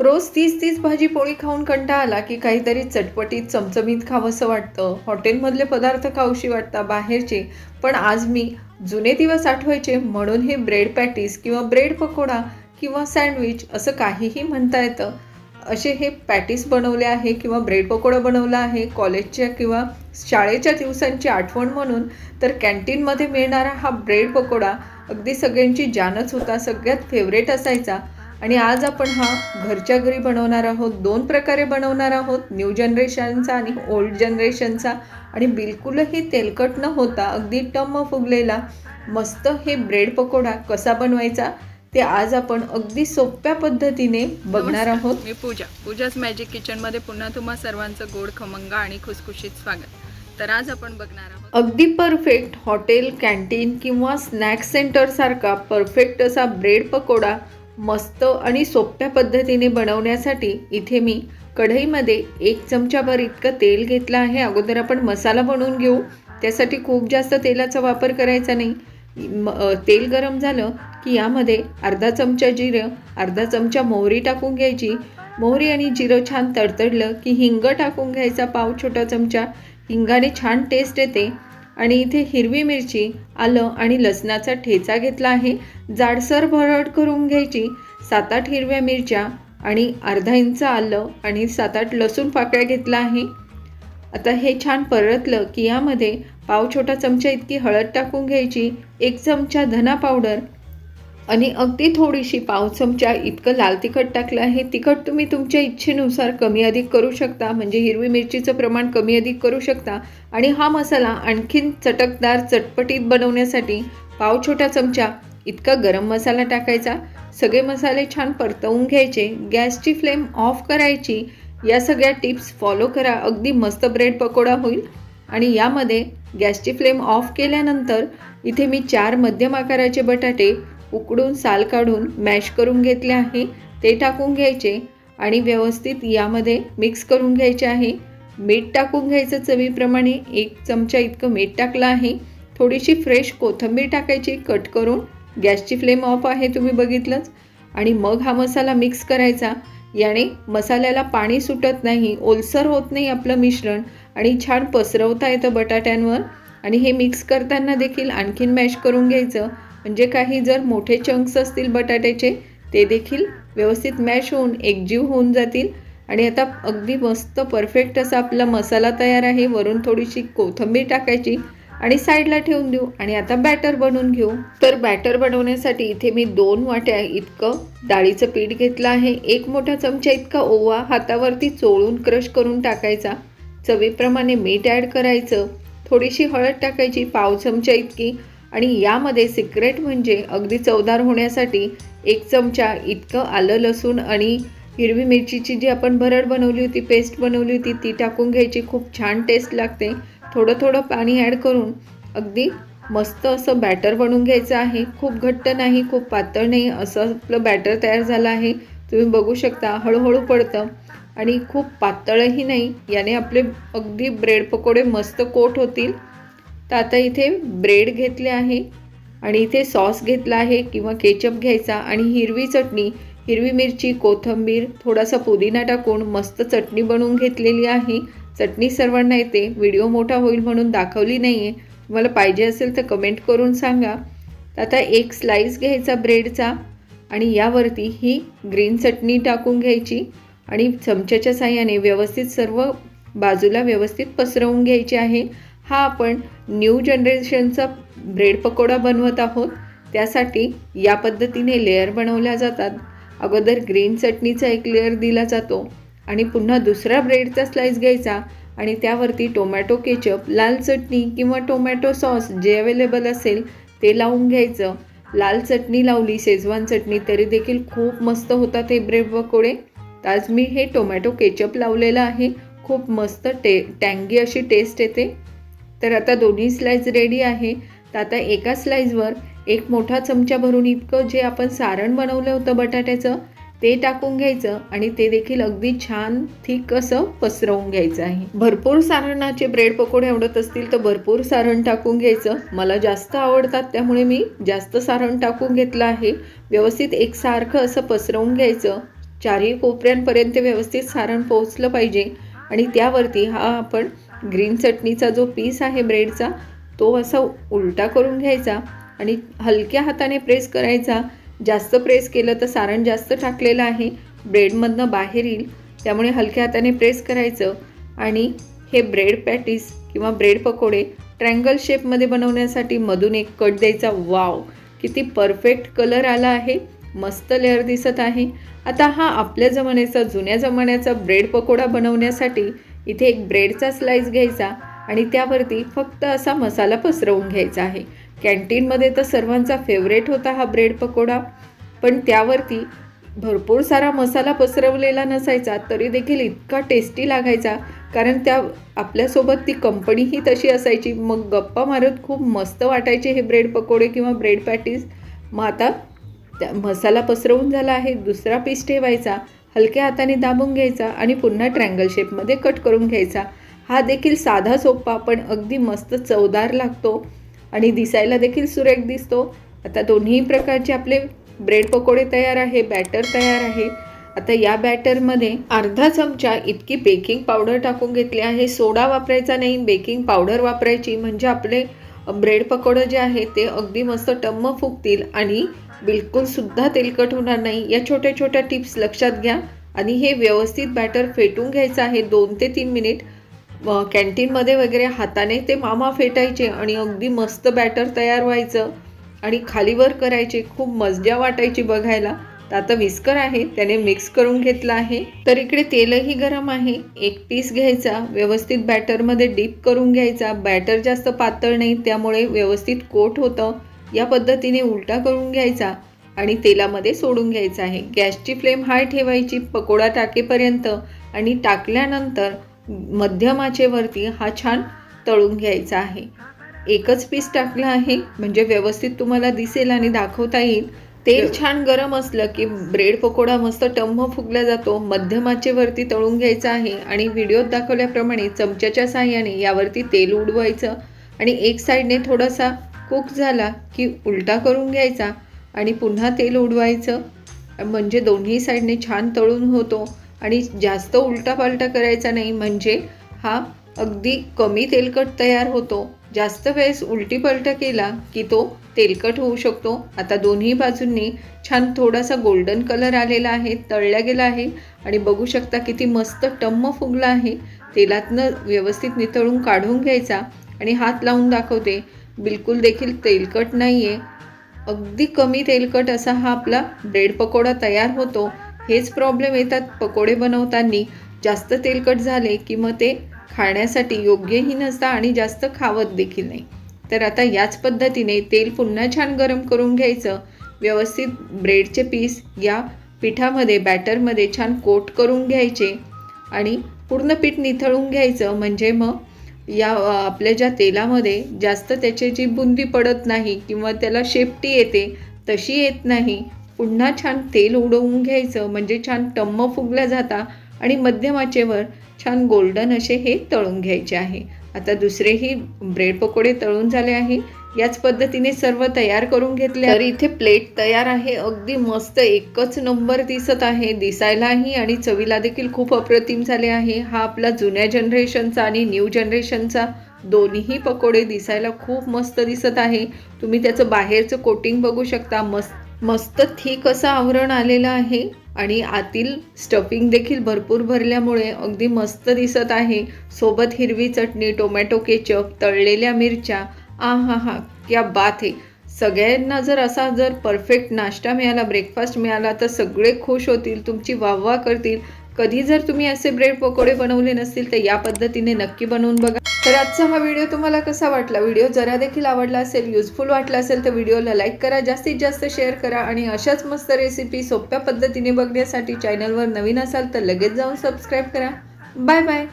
रोज तीच तीच भाजी पोळी खाऊन कंटाळा आला की काहीतरी चटपटीत चमचमीत खावंसं वाटतं. हॉटेलमधले पदार्थ खाऊशी वाटतात बाहेरचे. पण आज मी जुने दिवस आठवायचे म्हणून हे ब्रेड पॅटीस किंवा ब्रेड पकोडा किंवा सँडविच असं काहीही म्हणता येतं. असे हे पॅटीस बनवले आहे किंवा ब्रेड पकोडा बनवला आहे कॉलेजच्या किंवा शाळेच्या दिवसांची आठवण म्हणून तर कॅन्टीनमध्ये मिळणारा हा ब्रेड पकोडा अगदी सगळ्यांची जानच होता सगळ्यात फेवरेट असायचा. आणि आज आपण हा घरच्या घरी बनवणार आहोत दोन प्रकारे बनवणार आहोत न्यू जनरेशनचा आणि ओल्ड जनरेशनचा आणि बिलकुलही तेलकट न होता अगदी टम्म फुगलेला मस्त हे ब्रेड पकोडा कसा बनवायचा ते आज आपण अगदी सोप्या पद्धतीने बघणार आहोत. मी पूजा. पूजाच मॅजिक किचनमध्ये पुन्हा तुम्हा सर्वांचं गोड खमंग आणि खुसखुशीत स्वागत. तर आज आपण बघणार आहोत अगदी परफेक्ट हॉटेल कॅन्टीन किंवा स्नॅक्स सेंटरसारखा परफेक्ट असा ब्रेड पकोडा मस्त आणि सोप्या पद्धतीने बनवण्यासाठी इथे मी कढईमध्ये एक चमचाभर इतकं तेल घेतलं आहे. अगोदर आपण मसाला बनवून घेऊ. त्यासाठी खूप जास्त तेलाचा वापर करायचा नाही. म- तेल गरम झालं की यामध्ये अर्धा चमचा जिरं अर्धा चमचा मोहरी टाकून घ्यायची. मोहरी आणि जिरं छान तडतडलं की हिंग टाकून घ्यायचा पाव छोटा चमचा. हिंगाने छान टेस्ट येते. आणि इथे हिरवी मिरची आलं आणि लसणाचा ठेचा घेतला आहे. जाडसर भरड करून घ्यायची. सात आठ हिरव्या मिरच्या आणि अर्धा इंच आलं आणि सात आठ लसूण पाकळ्या घेतला आहे. आता हे छान परतलं की यामध्ये पाव छोटा चमचा इतकी हळद टाकून घ्यायची एक चमचा धना पावडर आणि अगदी थोडीशी पाव चमचा इतकं लाल तिखट टाकलं आहे. तिखट तुम्ही तुमच्या इच्छेनुसार कमी अधिक करू शकता म्हणजे हिरवी मिरचीचं प्रमाण कमी अधिक करू शकता. आणि हा मसाला आणखीन चटकदार चटपटीत बनवण्यासाठी पाव छोटा चमचा इतका गरम मसाला टाकायचा. सगळे मसाले छान परतवून घ्यायचे. गॅसची फ्लेम ऑफ करायची. या सगळ्या टिप्स फॉलो करा. अगदी मस्त ब्रेड पकोडा होईल. आणि यामध्ये गॅसची फ्लेम ऑफ केल्यानंतर इथे मी चार मध्यम आकाराचे बटाटे उकडून साल काढून मॅश करून घेतले आहे. ते टाकून घ्यायचे आणि व्यवस्थित यामध्ये मिक्स करून घ्यायचे आहे. मीठ टाकून घ्यायचं चवीप्रमाणे. एक चमचा इतकं मीठ टाकलं आहे. थोडीशी फ्रेश कोथिंबीर टाकायची. कट करून गॅसची फ्लेम ऑफ आहे तुम्ही बघितलंच. आणि मग हा मसाला मिक्स करायचा. याने मसाल्याला पाणी सुटत नाही ओलसर होत नाही आपलं मिश्रण आणि छान पसरवता येतं बटाट्यांवर. आणि हे मिक्स करताना देखील आणखीन मॅश करून घ्यायचं. म्हणजे काही जर मोठे चंक्स असतील बटाट्याचे ते देखील व्यवस्थित मॅश होऊन एकजीव होऊन जातील. आणि आता अगदी मस्त परफेक्ट असा आपला मसाला तयार आहे. वरून थोडीशी कोथिंबीर टाकायची आणि साईडला ठेवून देऊ. आणि आता बॅटर बनवून घेऊ. तर बॅटर बनवण्यासाठी इथे मी दोन वाट्या इतकं डाळीचं पीठ घेतलं आहे. एक मोठा चमचा इतका ओवा हातावरती चोळून क्रश करून टाकायचा. चवीप्रमाणे मीठ ॲड करायचं. थोडीशी हळद टाकायची पाव चमचा इतकी. आणि यामध्ये सिक्रेट म्हणजे अगदी चवदार होण्यासाठी एक चमचा इतकं आलं लसूण आणि हिरवी मिरचीची जी आपण भरड बनवली होती पेस्ट बनवली होती ती टाकून घ्यायची. खूप छान टेस्ट लागते. थोडं थोडं पाणी ॲड करून अगदी मस्त असं बॅटर बनवून घ्यायचं आहे. खूप घट्ट नाही खूप पातळ नाही असं आपलं बॅटर तयार झालं आहे. तुम्ही बघू शकता हळूहळू पडतं. आणि खूप पातळही नाही याने आपले अगदी ब्रेड पकोडे मस्त कोट होतील. तर आता इथे ब्रेड घेतले आहे आणि इथे सॉस घेतला आहे किंवा केचप घ्यायचा आणि हिरवी चटणी हिरवी मिरची कोथिंबीर थोडासा पुदिना टाकून मस्त चटणी बनवून घेतलेली आहे. चटणी सर्वांना येते. व्हिडिओ मोठा होईल म्हणून दाखवली नाही आहे तुम्हाला पाहिजे असेल तर कमेंट करून सांगा. तर आता एक स्लाईस घ्यायचा ब्रेडचा आणि यावरती ही ग्रीन चटणी टाकून घ्यायची आणि चमच्याच्या साह्याने व्यवस्थित सर्व बाजूला व्यवस्थित पसरवून घ्यायची आहे. हा आपण न्यू जनरेशनचा ब्रेड पकोडा बनवत आहोत. त्यासाठी या पद्धतीने लेअर बनवल्या जातात. अगोदर ग्रीन चटणीचा एक लेअर दिला जातो आणि पुन्हा दुसरा ब्रेडचा स्लाइस घ्यायचा आणि त्यावरती टोमॅटो केचप लाल चटणी किंवा टोमॅटो सॉस जे अवेलेबल असेल ते लावून घ्यायचं. लाल चटणी लावली शेजवान चटणी तरी देखील खूप मस्त होतात हे ब्रेड पकोडे. तर आज मी हे टोमॅटो केचप लावलेलं आहे. खूप मस्त टे टँगी अशी टेस्ट येते. तर आता दोन्ही स्लाईज रेडी आहे. तर आता एका स्लाईजवर एक मोठा चमचा भरून इतकं जे आपण सारण बनवलं होतं बटाट्याचं ते टाकून घ्यायचं आणि ते देखील अगदी छान थिक असं पसरवून घ्यायचं आहे. भरपूर सारणाचे ब्रेड पकोडे आवडत असतील तर भरपूर सारण टाकून घ्यायचं. मला जास्त आवडतात त्यामुळे मी जास्त सारण टाकून घेतलं आहे. व्यवस्थित एकसारखं असं पसरवून घ्यायचं. चारही कोपऱ्यांपर्यंत व्यवस्थित सारण पोहोचलं पाहिजे आणि त्यावरती हा आपण ग्रीन चटणीचा जो पीस आहे ब्रेडचा तो असा उलटा करून घ्यायचा आणि हलक्या हाताने प्रेस करायचा. जास्त प्रेस केलं तर सारण जास्त टाकलेलं आहे. ब्रेडमधनं बाहेर येईल त्यामुळे हलक्या हाताने प्रेस करायचं. आणि हे ब्रेड पॅटीस किंवा ब्रेड पकोडे ट्रँगल शेपमध्ये बनवण्यासाठी मधून एक कट द्यायचा. वाव! किती परफेक्ट कलर आला आहे. मस्त लेअर दिसत आहे. आता हा आपल्या जमान्याचा जुन्या जमान्याचा ब्रेड पकोडा बनवण्यासाठी इथे एक ब्रेडचा स्लाईस घ्यायचा आणि त्यावरती फक्त असा मसाला पसरवून घ्यायचा आहे. कॅन्टीनमध्ये तर सर्वांचा फेवरेट होता हा ब्रेड पकोडा पण त्यावरती भरपूर सारा मसाला पसरवलेला नसायचा तरी देखील इतका टेस्टी लागायचा कारण त्या आपल्यासोबत ती कंपनीही तशी असायची. मग गप्पा मारत खूप मस्त वाटायचे हे ब्रेड पकोडे किंवा ब्रेड पॅटीज मग आता त्या मसाला पसरवून झाला आहे दुसरा पीस ठेवायचा हलक्या हाताने दाबून घ्यायचा आणि पुन्हा ट्रँगल शेपमध्ये कट करून घ्यायचा. हा देखील साधा सोपा पण अगदी मस्त चवदार लागतो आणि दिसायला देखील सुरेख दिसतो. आता दोन्ही प्रकारचे आपले ब्रेड पकोडे तयार आहे बॅटर तयार आहे. आता या बॅटरमध्ये अर्धा चमचा इतकी बेकिंग पावडर टाकून घेतली आहे. सोडा वापरायचा नाही बेकिंग पावडर वापरायची. म्हणजे आपले ब्रेड पकोडे जे आहे ते अगदी मस्त टम्म फुगतील आणि बिलकुल सुद्धा तेलकट होणार नाही. या छोट्या छोट्या टिप्स लक्षात घ्या आणि हे व्यवस्थित बॅटर फेटून घ्यायचं आहे. दोन ते तीन मिनिट कॅन्टीनमध्ये वगैरे हाताने ते मामा फेटायचे आणि अगदी मस्त बॅटर तयार व्हायचं आणि खालीवर करायचे. खूप मजा वाटायची बघायला. तर आता विस्कर आहे त्याने मिक्स करून घेतलं आहे. तर इकडे तेलही गरम आहे. एक पीस घ्यायचा व्यवस्थित बॅटरमध्ये डीप करून घ्यायचा. बॅटर जास्त पातळ नाही त्यामुळे व्यवस्थित कोट होतं. या पद्धतीने उलटा करून घ्यायचा आणि तेलामध्ये सोडून घ्यायचा आहे. गॅसची फ्लेम हाय ठेवायची पकोडा टाकेपर्यंत आणि टाकल्यानंतर मध्यम आचेवरती हा छान तळून घ्यायचा आहे. एकच पीस टाकलं आहे म्हणजे व्यवस्थित तुम्हाला दिसेल आणि दाखवता येईल. तेल छान गरम असलं की ब्रेड पकोडा मस्त टम्म फुगला जातो मध्यम आचेवरती तळून घ्यायचा आहे आणि व्हिडिओत दाखवल्याप्रमाणे चमच्याच्या साहाय्याने यावरती तेल उडवायचं आणि एक साईडने थोडासा कुक झाला की उलटा करून घ्यायचा आणि पुन्हा तेल उडवायचं. म्हणजे दोन्ही साईडने छान तळून होतो आणि जास्त उलटा पालटा करायचा नाही. म्हणजे हा अगदी कमी तेलकट तयार होतो. जास्त वेळेस उलटी पलटा केला की तो तेलकट होऊ शकतो. आता दोन्ही बाजूंनी छान थोडासा गोल्डन कलर आलेला आहे तळला गेला आहे आणि बघू शकता किती मस्त टम्म फुगला आहे. तेलातनं व्यवस्थित नितळून काढून घ्यायचा आणि हात लावून दाखवते. बिलकुल देखील तेलकट नाही आहे अगदी कमी तेलकट असा हा आपला ब्रेड पकोडा तयार होतो. हेच प्रॉब्लेम येतात पकोडे बनवताना. जास्त तेलकट झाले की मग ते खाण्यासाठी योग्यही नसतं आणि जास्त खावत देखील नाही. तर आता याच पद्धतीने तेल पुन्हा छान गरम करून घ्यायचं. व्यवस्थित ब्रेडचे पीस या पिठामध्ये बॅटरमध्ये छान कोट करून घ्यायचे. आणि पूर्ण पीठ निथळून घ्यायचं. म्हणजे मग या आपल्या ज्या तेलामध्ये जास्त त्याची जी बुंदी पडत नाही किंवा त्याला शेपटी येते तशी येत नाही. पुन्हा छान तेल उडवून घ्यायचं म्हणजे छान टम्म फुगल्या जाता आणि मध्यमाचेवर छान गोल्डन असे हे तळून घ्यायचे आहे. आता दुसरेही ब्रेड पकोडे तळून झाले आहे. याच पद्धतीने सर्व तयार करून घेतले तर इथे प्लेट तयार आहे. अगदी मस्त एकच नंबर दिसत आहे. दिसायलाही आणि चवीला देखील खूप अप्रतिम झाले आहे. हा आपला जुन्या जनरेशनचा आणि न्यू जनरेशनचा दोन्हीही पकोडे दिसायला खूप मस्त दिसत आहे. तुम्ही त्याचं बाहेरचं कोटिंग बघू शकता. मस्त मस्त थिक असं आवरण आलेलं आहे. आणि आतील स्टफिंग देखील भरपूर भरल्यामुळे अगदी मस्त दिसत आहे. सोबत हिरवी चटणी टोमॅटो केचप तळलेल्या मिरच्या आ हा हा. क्या बात आहे सगळ्यांना जर असा जर परफेक्ट नाश्ता मिळाला ब्रेकफास्ट मिळाला तर सगळे खुश होतील तुमची वाहवा करतील. कधी जर तुम्ही असे ब्रेड पकोडे बनवले नसतील तर या पद्धतीने नक्की बनवून बघा. तर आजचा हा व्हिडिओ तुम्हाला कसा वाटला? व्हिडिओ जरा देखील आवडला असेल युजफुल वाटला असेल तर व्हिडिओला लाईक करा जास्तीत जास्त शेअर करा आणि अशाच मस्त रेसिपी सोप्या पद्धतीने बघण्यासाठी चॅनलवर नवीन असाल तर लगेच जाऊन सबस्क्राईब करा. Bye bye